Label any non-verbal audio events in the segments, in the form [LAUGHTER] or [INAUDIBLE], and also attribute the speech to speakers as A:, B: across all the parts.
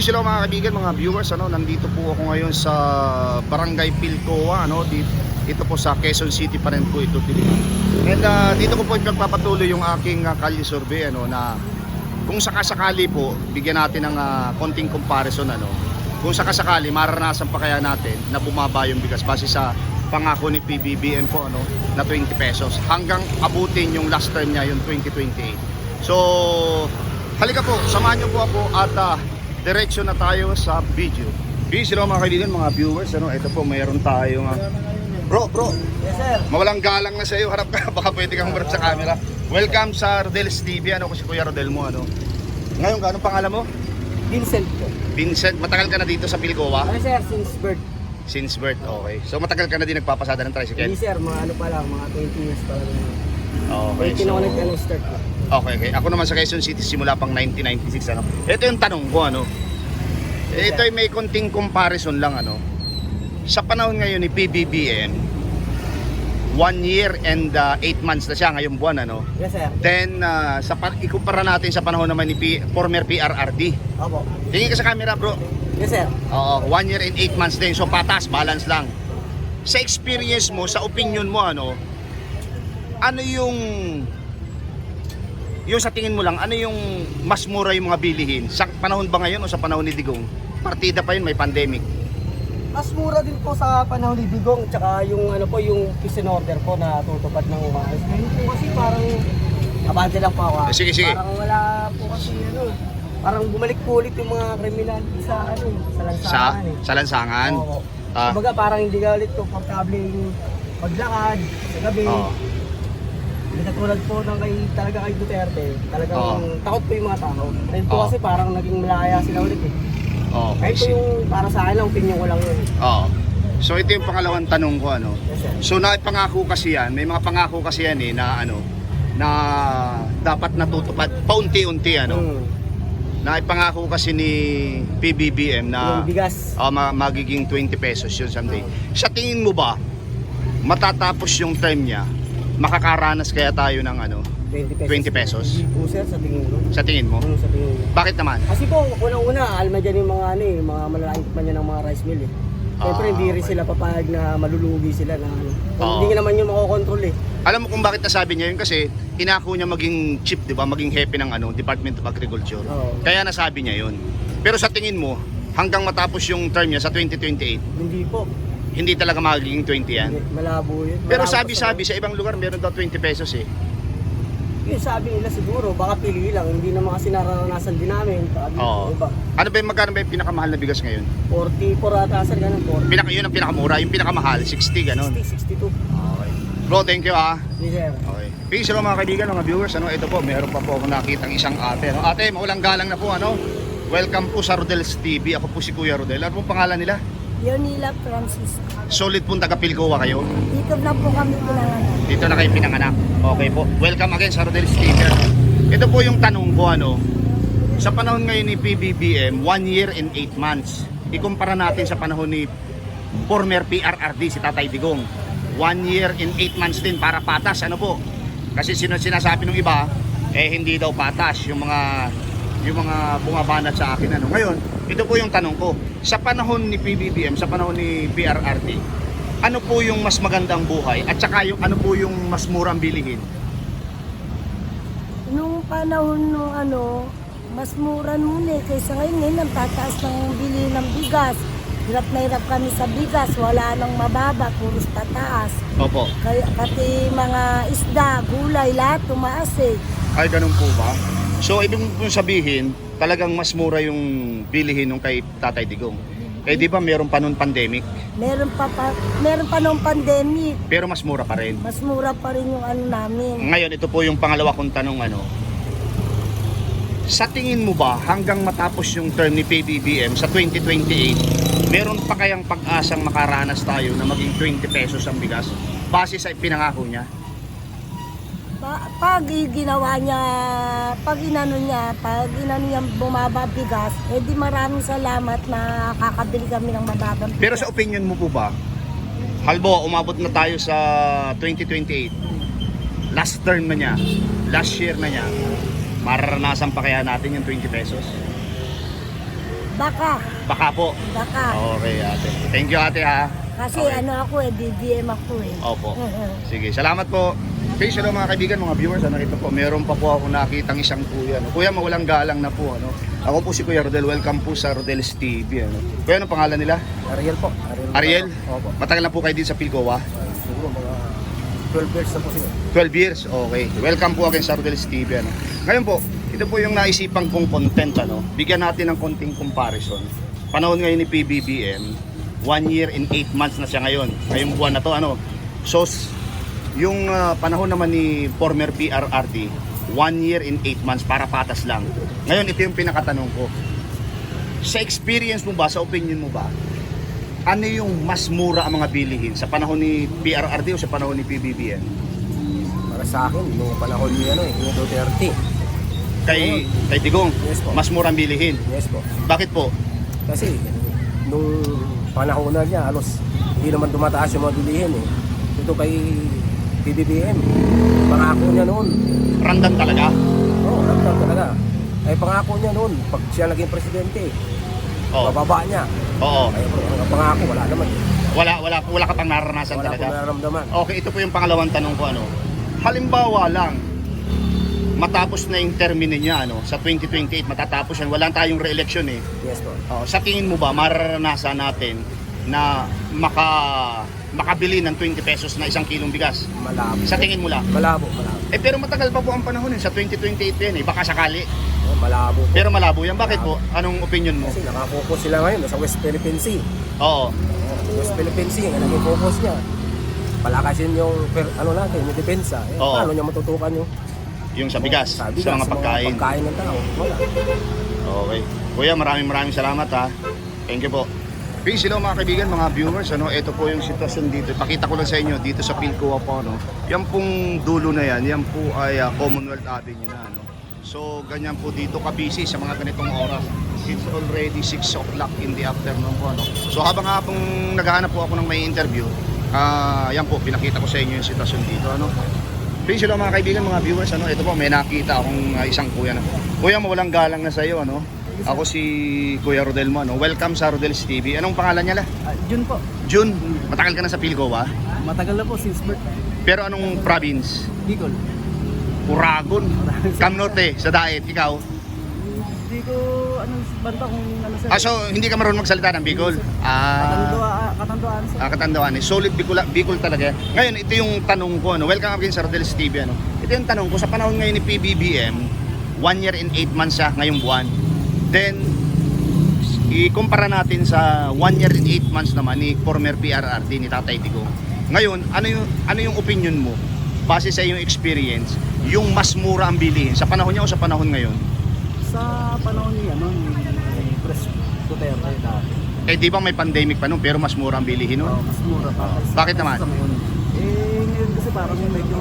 A: Peace hello mga kaibigan, mga viewers. Ano, nandito po ako ngayon sa Barangay Pilcoa, ano, dito, dito po sa Quezon City pa rin po ito Diliman. And ah, dito ko po ipagpapatuloy yung aking uh, kalye survey ano na kung sakasakali po bigyan natin ng ah, konting comparison ano. Kung sakasakali mararanasan pa kaya natin na bumaba yung bigas base sa pangako ni PBBM po ano na 20 pesos hanggang abutin yung last term niya yung 2028. So halika po, samahan niyo po ako at ah, diretso na tayo sa video. Peace hello mga kaibigan, mga viewers. Ano, ito po mayroon tayong ah, Bro, bro,
B: Yes, sir.
A: mawalang galang na sa iyo. Harap ka, [LAUGHS] baka pwede kang humarap sa camera. Welcome sa Rodel's TV. Ano ko si Kuya Rodel mo, ano? Ngayon, anong pangalan mo?
B: Vincent po.
A: Vincent, matagal ka na dito sa Pilcoa?
B: Ano, sir? Since birth.
A: Since birth, okay. So matagal ka na din nagpapasada ng tricycle?
B: Hindi, sir. Mga ano pa lang, mga 20 years pa lang.
A: Okay,
B: 20
A: so...
B: na ako nag-ano start po.
A: Okay, okay. Ako naman sa Quezon City simula pang 1996, ano? Ito yung tanong ko, ano? Ito ay may konting comparison lang, ano? Sa panahon ngayon ni PBBM, one year and uh, eight months na siya ngayong buwan, ano?
B: Yes, sir.
A: Then, uh, sa pa- ikumpara natin sa panahon naman ni P- former PRRD.
B: Opo.
A: Tingin ka sa camera, bro.
B: Yes, sir.
A: Oo, one year and eight months din. So, patas, balance lang. Sa experience mo, sa opinion mo, ano, ano yung, yung sa tingin mo lang, ano yung mas mura yung mga bilihin? Sa panahon ba ngayon o sa panahon ni Digong? Partida pa yun, may pandemic.
B: Mas mura din po sa panahon ni Digong, tsaka yung ano po, yung peace and order po na tutupad ng umayos. Ngayon po kasi parang, abante lang po ako. ah.
A: Sige, sige.
B: Parang wala po kasi ano, parang bumalik po ulit yung mga kriminal sa ano, sa lansangan
A: Sa,
B: eh.
A: sa lansangan.
B: Oo.
A: Ah.
B: Kumbaga parang hindi ka ulit komportable maglakad sa gabi.
A: Oo.
B: Hindi katulad po ng kay, talaga kay Duterte, talagang
A: Oo.
B: takot po yung mga tao. Ngayon po
A: Oo.
B: kasi parang naging malaya sila ulit eh.
A: Okay,
B: Kahit po yung para sa akin lang, opinion ko lang yun.
A: Oo. So, ito yung pangalawang tanong ko, ano.
B: Yes, sir.
A: So naipangako kasi yan, may mga pangako kasi yan eh na ano na dapat natutupad paunti-unti ano.
B: Mm.
A: Naipangako kasi ni PBBM na
B: yung bigas.
A: ah, ma- magiging 20 pesos yun someday. Sa tingin mo ba matatapos yung term niya, makakaranas kaya tayo ng ano
B: 20 pesos.
A: 20 pesos?
B: Hindi po sir, sa tingin ko.
A: sa tingin mo?
B: Mm, sa tingin ko.
A: Bakit naman?
B: Kasi po, unang-una, alma dyan yung mga ano eh, mga malalaking pa niya ng mga rice mill eh. Siyempre,
A: Ah,
B: hindi rin
A: okay.
B: sila papayag na malulugi sila na ano.
A: Oo.
B: Hindi naman yung makokontrol eh.
A: Alam mo kung bakit nasabi niya yun kasi inako niya maging chief, 'di ba? Maging hepe ng ano, Department of Agriculture.
B: Oo.
A: Kaya nasabi niya yun. Pero sa tingin mo, hanggang matapos yung term niya sa 2028,
B: Hindi po.
A: Hindi talaga magiging 20 yan.
B: Malabo yun.
A: Pero
B: Malabo
A: sabi-sabi sa ibang lugar meron daw 20 pesos eh.
B: Yun sabi nila siguro, baka pili lang, hindi na mga sinaranasan din namin. Sabi
A: Oo.
B: iba.
A: Ano ba yung magkano ba yung pinakamahal na bigas ngayon?
B: 44 ata sir, ganun, 40.
A: Pinaka, yun ang pinakamura, yung pinakamahal, 60 ganun.
B: 60, 62.
A: Okay. Bro, thank you ah.
B: Hindi sir.
A: Okay. Peace hello mga kaibigan, mga viewers. Ano, ito po, meron pa po ako nakitang isang ate. No? Ate, maulang galang na po. Ano? Welcome po sa Rodel's TV. Ako po si Kuya Rodel. Ano pong pangalan nila?
C: Yonila Francisco.
A: Solid pong taga Pilcoa kayo.
C: Dito na po kami pinanganak.
A: Dito na kayo pinanganak. Okay po. Welcome again sa Rodel's TV. Ito po yung tanong ko ano. Sa panahon ngayon ni PBBM, 1 year and 8 months. Ikumpara natin sa panahon ni former PRRD si Tatay Digong. 1 year and 8 months din para patas. Ano po? Kasi sino sinasabi ng iba, eh hindi daw patas yung mga yung mga bumabanat sa akin ano. Ngayon, ito po yung tanong ko. Sa panahon ni PBBM, sa panahon ni PRRD, ano po yung mas magandang buhay at saka yung ano po yung mas murang bilihin?
C: Nung panahon nung ano, mas mura noon eh. Kaysa ngayon, ngayon ang tataas ng bili ng bigas. Hirap na hirap kami sa bigas. Wala nang mababa, puros tataas.
A: Opo.
C: Kaya, pati mga isda, gulay, lahat tumaas eh.
A: Ay, ganun po ba? So, ibig mo sabihin, talagang mas mura yung bilihin nung kay Tatay Digong. Eh, di ba meron pa noon pandemic?
C: Meron pa, pa, meron pa nung pandemic.
A: Pero mas mura pa rin.
C: Mas mura pa rin yung ano namin.
A: Ngayon, ito po yung pangalawa kong tanong, ano. Sa tingin mo ba, hanggang matapos yung term ni PBBM sa 2028, meron pa kayang pag-asang makaranas tayo na maging 20 pesos ang bigas base sa pinangako niya?
C: Pa- pag ginawa niya, pag inano niya, pag inano niya bumaba bigas, eh di maraming salamat na kakabili kami ng mababang bigas.
A: Pero sa opinion mo po ba, halbo, umabot na tayo sa 2028, last term na niya, last year na niya, mararanasan pa kaya natin yung 20 pesos?
D: Baka,
A: Baka po.
D: baka.
A: Okay, ate. Thank you, ate, ha.
D: Kasi
A: Okay.
D: ano ako eh, BBM ako eh.
A: Opo. [LAUGHS] Sige, salamat po. Okay, hello mga kaibigan, mga viewers, ano ito po, meron pa po ako nakitang isang kuya. No? Kuya, mawalang galang na po. Ano? Ako po si Kuya Rodel, welcome po sa Rodel's TV. Ano? Kuya, ano pangalan nila?
E: Ariel po.
A: Ariel?
E: Opo.
A: Matagal na po kayo din sa Pilcoa?
E: Siguro mga 12 years na po siya.
A: 12 years, okay. Welcome po again sa Rodel's TV. Ano? Ngayon po, ito po yung naisipan kong content. Ano? Bigyan natin ng konting comparison. Panahon ngayon ni PBBM, 1 year and 8 months na siya ngayon. Ngayong buwan na to, ano? So, yung ah, panahon naman ni former PRRD, 1 year and 8 months para patas lang. Ngayon, ito yung pinakatanong ko. Sa experience mo ba, sa opinion mo ba, ano yung mas mura ang mga bilihin sa panahon ni PRRD o sa panahon ni PBBM?
E: Para sa akin, nung panahon ni ano eh, ni Duterte.
A: kay kay Digong,
E: Yes po.
A: mas murang bilihin.
E: Yes po.
A: Bakit po?
E: Kasi nung panahon na niya, halos hindi naman tumataas yung mga bilihin eh. Ito kay PBBM, pangako niya noon.
A: Random talaga.
E: Oo, oh, ramdam talaga. Ay pangako niya noon, pag siya naging presidente,
A: Oo.
E: bababa niya.
A: Oo.
E: Ay ang pangako, wala naman.
A: Wala wala wala ka pang naranasan
E: Wala
A: talaga.
E: akong nararamdaman.
A: Okay, ito po yung pangalawang tanong ko ano. Halimbawa lang matapos na yung termine niya ano sa 2028 matatapos yan wala tayong re-election eh
E: Yes po.
A: oh, sa tingin mo ba mararanasan natin na maka makabili ng 20 pesos na isang kilong bigas
E: Malabo.
A: sa tingin mo lang
E: Malabo, malabo.
A: eh pero matagal pa po ang panahon eh sa 2028 yan eh baka sakali
E: Oh, malabo po.
A: pero malabo yan bakit po anong opinion mo
E: Kasi nakapokus sila ngayon sa West Philippine Sea.
A: oo
E: West Philippine Sea, ang naging focus niya. Palakasin yung per, ano natin, yung depensa. Eh,
A: Oo.
E: paano niya matutukan yung
A: yung sa bigas,
E: sa,
A: sa mga pagkain.
E: pagkain ng tao? Wala.
A: Okay. Kuya, maraming maraming salamat ha. Thank you po. Peace hello mga kaibigan, mga viewers. Ano, ito po yung sitwasyon dito. Pakita ko lang sa inyo dito sa Pilcoa po. No? Yan pong dulo na yan. Yan po ay ah, Commonwealth Avenue na. No? So, ganyan po dito ka-busy sa mga ganitong oras. It's already 6 o'clock in the afternoon po. No? So, habang habang naghahanap po ako ng may interview, ah yan po, pinakita ko sa inyo yung sitwasyon dito. Ano? Peace hello mga kaibigan, mga viewers. Ano, ito po, may nakita akong ah, isang kuya na. Kuya, mawalang galang na sa iyo. Ano? Ako si Kuya Rodelmo. Ano? Welcome sa Rodel's TV. Anong pangalan niya la?
E: Ah, Jun po,
A: June. Matagal ka na sa Pilcoa.
E: matagal na po since birth.
A: Pero anong province?
E: Bicol.
A: Uragon. Camnote, sa Daet. Ikaw?
E: Hindi ko, ano, banta kung ano sir.
A: Ah, so hindi ka marunong magsalita ng Bicol? Ah,
E: katanduan sir.
A: ah katandaan eh. Solid Bicol, Bicol talaga. Ngayon, ito yung tanong ko. Ano? Welcome again sa Rodel's TV. Ano? Ito yung tanong ko. Sa panahon ngayon ni PBBM, 1 year and 8 months siya ngayong buwan. Then, ikumpara natin sa 1 year and 8 months naman ni former PRRD ni Tatay Digong. Ngayon, ano yung, ano yung opinion mo? Base sa iyong experience, yung mas mura ang bilihin sa panahon niya o sa panahon ngayon?
E: Sa panahon niya, no, ni Pres Duterte dati.
A: Eh di ba may pandemic pa nun pero mas mura ang bilihin nun?
E: Oh, mas mura pa.
A: Bakit naman?
E: Sa ngayon. Eh, ngayon kasi parang yung medyo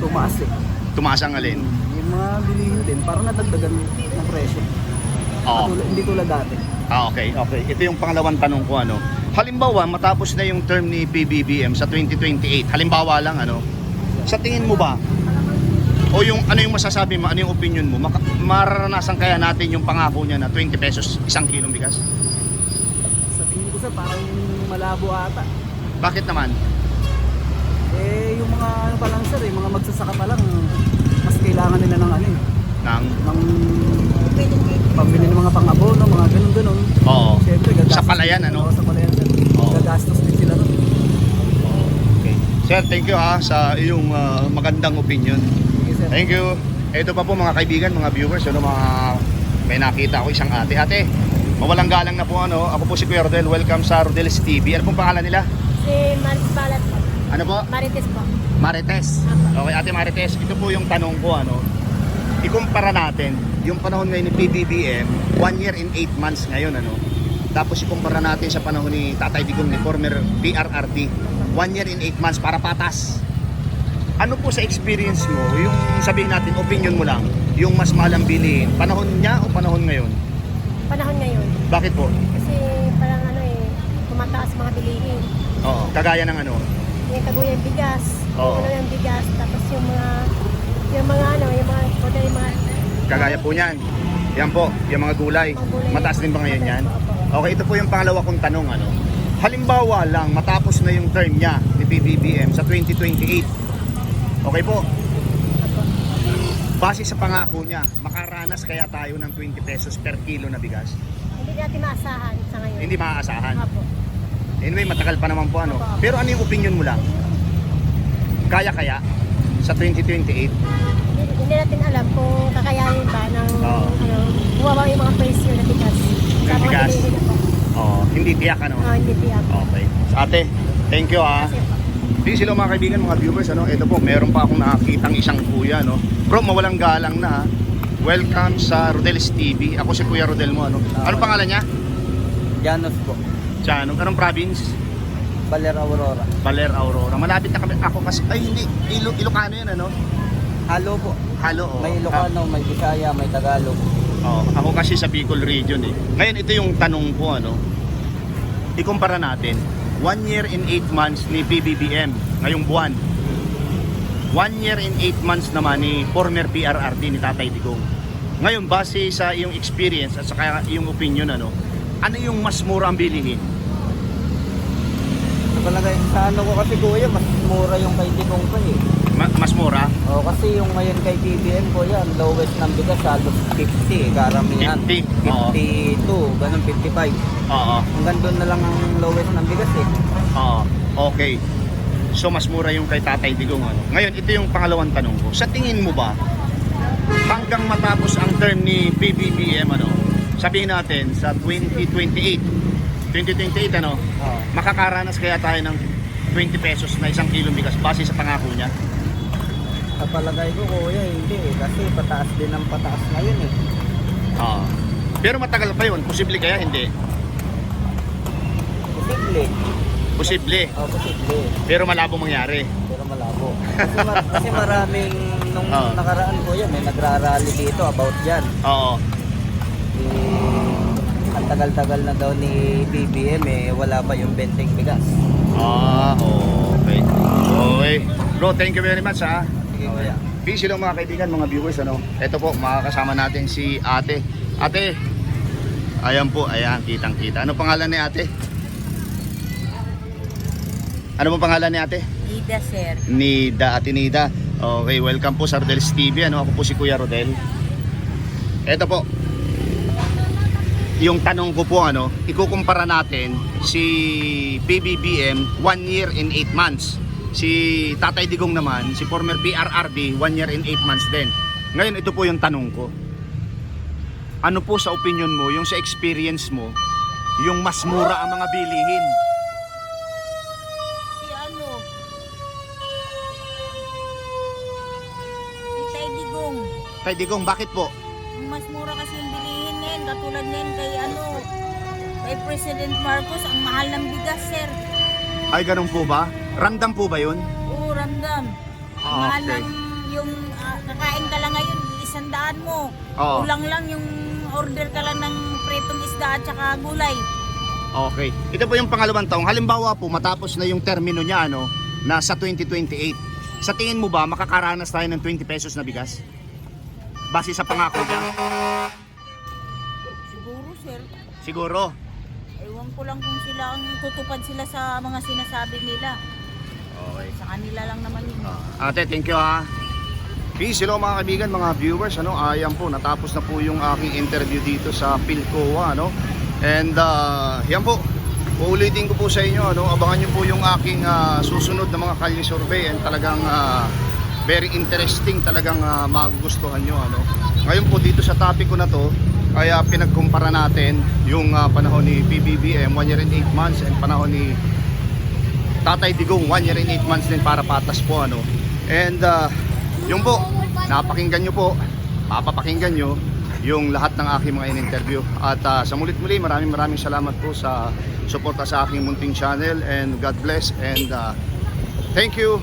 E: tumaas eh.
A: Tumaas ang alin?
E: Yung mga bilihin din, parang nadagdagan ng presyo.
A: Oo.
E: Katulad- hindi tulad dati.
A: Ah, okay, okay. Ito yung pangalawang tanong ko, ano. Halimbawa, matapos na yung term ni PBBM sa 2028, halimbawa lang, ano, sa tingin mo ba, o yung ano yung masasabi mo, ano yung opinion mo, maka, mararanasan kaya natin yung pangako niya na 20 pesos isang kilong bigas?
E: Sa tingin ko sa parang malabo ata.
A: Bakit naman?
E: Eh, yung mga ano pa lang sir, eh, mga magsasaka pa lang, mas kailangan nila ng ano eh,
A: Nang,
E: ng pambili ng mga pang-abono, mga ganun-ganun.
A: oo.
E: Siyempre, gagastos.
A: Sa palayan, ano?
E: Oo, sa palayan sir.
A: Oo.
E: Gagastos din sila nun.
A: Okay. Sir, thank you ha sa iyong ah, magandang opinion.
E: Sir.
A: Thank you. Ito pa po mga kaibigan, mga viewers, ano mga may nakita ako isang ate. Ate, mawalang galang na po ano. Ako po si Kuya Rodel. Welcome sa Rodel's TV. Ano pong pangalan nila?
D: Si Maris Balat po.
A: Ano po?
D: Marites po.
A: Marites. Okay, Ate Marites, ito po yung tanong ko ano. Ikumpara natin yung panahon ngayon ni PBBM, 1 year and 8 months ngayon ano. Tapos ikumpara natin sa panahon ni Tatay Digong ni former PRRD, 1 year and 8 months para patas. Ano po sa experience mo, yung sabihin natin, opinion mo lang, yung mas mahal ang bilihin, panahon niya o panahon ngayon?
D: Panahon ngayon.
A: Bakit po?
D: Kasi parang ano eh, tumataas mga bilihin.
A: Oo, kagaya ng ano,
D: Yung taguyan bigas.
A: Oo.
D: Ano yung bigas. Tapos yung mga, yung mga ano, yung mga, yung mga,
A: kagaya po niyan. Yan po, yung mga gulay.
C: Gulay.
A: Mataas din ba ngayon yan? Okay, ito po yung pangalawa kong tanong. Ano? Halimbawa lang, matapos na yung term niya ni PBBM sa 2028. Okay po, base sa pangako niya, makaranas kaya tayo ng 20 pesos per kilo na bigas?
C: Hindi natin maasahan sa ngayon.
A: Hindi maaasahan.
C: Opo.
A: Anyway, matagal pa naman po ano. Pero ano yung opinion mo lang? Kaya-kaya sa 2028?
C: Hindi, hindi natin alam kung kakayanin ba ng
A: Oo.
C: ano, bumaba yung mga presyo na bigas. Sa mga.
A: Oh, hindi tiyak ano.
C: Ah, hindi tiyak.
A: Okay. Ate, thank you ah. Di sila mga kaibigan, mga viewers, ano, ito po, meron pa akong nakakitang isang kuya, no. Bro, mawalang galang na ha. Welcome sa Rodel's TV. Ako si Kuya Rodel mo, ano. Anong pangalan niya?
F: Janos po.
A: Anong, anong province?
F: Baler Aurora.
A: Baler, Aurora. Malapit na kami. Ako kasi, ay hindi, Ilo, Ilocano yan, ano?
F: Halo po.
A: Halo, oh.
F: May Ilocano, may Bisaya, may Tagalog.
A: Oh, ako kasi sa Bicol region eh. Ngayon ito yung tanong ko ano. Ikumpara natin. One year in 8 months ni PBBM ngayong buwan. One year in 8 months naman ni former PRRD ni Tatay Digong. Ngayon base sa iyong experience at saka iyong opinion ano, ano yung mas mura ang bilihin?
F: Palagay, sa ano ko kasi kuya, mas mura yung kay Digong pa eh.
A: Ma- mas mura?
F: O kasi yung ngayon kay BBM ko yan, lowest ng bigas halos 50 eh, karamihan.
A: 50, oo.
F: 52, ganun 55.
A: Oo.
F: Hanggang doon na lang ang lowest ng bigas eh.
A: Oo. Okay. So mas mura yung kay Tatay Digong ano. Ngayon ito yung pangalawang tanong ko. Sa tingin mo ba hanggang matapos ang term ni PBBM ano, sabihin natin sa 2028 2028 ano,
F: Oo.
A: makakaranas kaya tayo ng 20 pesos na isang kilong bigas base sa pangako niya?
F: Sa palagay ko kuya, hindi eh. Kasi pataas din ang pataas ngayon eh.
A: Oo. Pero matagal pa yun. Posible kaya hindi?
F: Posible.
A: Posible.
F: O, posible.
A: Pero malabo mangyari.
F: Pero malabo. Kasi, mar- [LAUGHS] kasi maraming nung
A: Oo.
F: nakaraan ko yan, may nagrarally dito about yan.
A: Oo.
F: Eh, ang tagal-tagal na daw ni BBM eh, wala pa yung benteng bigas.
A: Ah, okay. Okay. Bro, thank you very much ha.
F: Sige kuya.
A: Busy lang mga kaibigan, mga viewers ano. Ito po, makakasama natin si Ate. Ate. Ayan po, ayan, kitang-kita. Ano pangalan ni Ate? Ano po pangalan ni Ate?
C: Ida, sir.
A: Nida, Ate Nida. Okay, welcome po sa Rodel's TV. Ano, ako po si Kuya Rodel. Ito po. Yung tanong ko po ano, ikukumpara natin si PBBM 1 year in 8 months. Si Tatay Digong naman, si former PRRD 1 year in 8 months din. Ngayon ito po yung tanong ko. Ano po sa opinion mo, yung sa experience mo, yung mas mura ang mga bilihin?
C: Si ano? Si Tay Digong.
A: Tay Digong, bakit po?
C: Mas mura kasi yung Katulad ngayon kay ano, kay President Marcos, ang mahal ng bigas, sir.
A: Ay, ganun po ba? Ramdam po ba yun?
C: Oo, ramdam. Ang
A: Ah,
C: mahal
A: okay.
C: ng yung ah, kakain ka lang ngayon, isang daan mo.
A: Oo.
C: Kulang lang yung order ka lang ng pritong isda at saka gulay.
A: Okay. Ito po yung pangalawang taong. Halimbawa po, matapos na yung termino niya, ano, nasa 2028. Sa tingin mo ba, makakaranas tayo ng 20 pesos na bigas? Base sa pangako niya? Siguro.
C: Ewan ko lang kung sila ang tutupad sila sa mga sinasabi nila.
A: Okay.
C: Sa kanila lang naman yun.
A: Ate, thank you ha. Peace, hello mga kaibigan, mga viewers, ano, ayan po, natapos na po yung aking interview dito sa Pilcoa, ano, and uh, yan po, uulitin ko po sa inyo, ano, abangan nyo po yung aking ah, susunod na mga kalye survey and talagang ah, very interesting, talagang ah, magugustuhan nyo, ano. Ngayon po dito sa topic ko na to, ay ah, pinagkumpara natin yung ah, panahon ni PBBM, 1 year and 8 months, and panahon ni Tatay Digong 1 year and 8 months din para patas po ano. And uh, yung po, napakinggan nyo po, papapakinggan nyo yung lahat ng aking mga in-interview. At uh, sa mulit muli, maraming maraming salamat po sa suporta sa aking munting channel and God bless and uh, thank you